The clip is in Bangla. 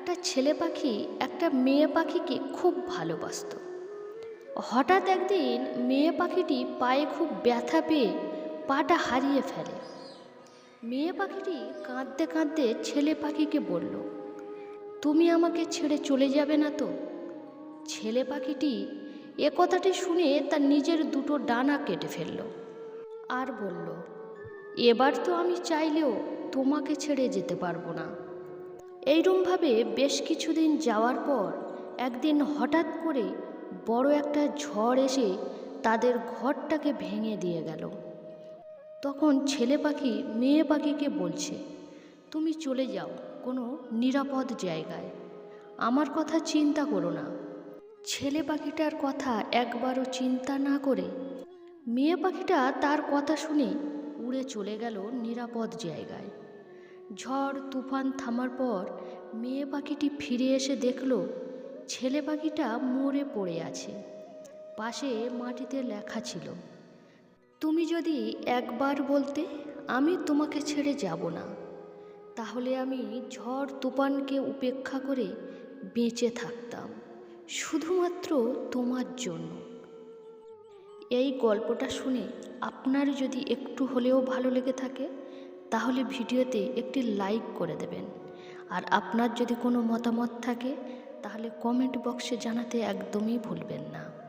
একটা ছেলে পাখি একটা মেয়ে পাখিকে খুব ভালোবাসতো। হঠাৎ একদিন মেয়ে পাখিটি পায়ে খুব ব্যথা পেয়ে পাটা হারিয়ে ফেলে। মেয়ে পাখিটি কাঁদতে কাঁদতে ছেলে পাখিকে বলল, তুমি আমাকে ছেড়ে চলে যাবে না তো? ছেলে পাখিটি এ কথাটি শুনে তার নিজের দুটো ডানা কেটে ফেলল আর বলল, এবার তো আমি চাইলেও তোমাকে ছেড়ে যেতে পারব না। এইরমভাবে বেশ কিছুদিন যাওয়ার পর একদিন হঠাৎ করে বড় একটা ঝড় এসে তাদের ঘরটাকে ভেঙে দিয়ে গেল। তখন ছেলে পাখি, মেয়ে পাখিকে বলছে, তুমি চলে যাও কোনো নিরাপদ জায়গায়। আমার কথা চিন্তা করো না। ছেলে পাখিটার কথা একবারও চিন্তা না করে মেয়ে পাখিটা তার কথা শুনে উড়ে চলে গেল নিরাপদ জায়গায়। ঝড় তুফান থামার পর মেয়ে পাখিটি ফিরে এসে দেখল, ছেলে পাখিটা মরে পড়ে আছে। পাশে মাটিতে লেখা ছিল, তুমি যদি একবার বলতে, আমি তোমাকে ছেড়ে যাব না। তাহলে আমি ঝড় তুফানকে উপেক্ষা করে বেঁচে থাকতাম, শুধুমাত্র তোমার জন্য। এই গল্পটা শুনে আপনার যদি একটু হলেও ভালো লেগে থাকে তাহলে ভিডিওতে একটি লাইক করে দেবেন। আর আপনার যদি কোনো মতামত থাকে, তাহলে কমেন্ট বক্সে জানাতে একদমই ভুলবেন না।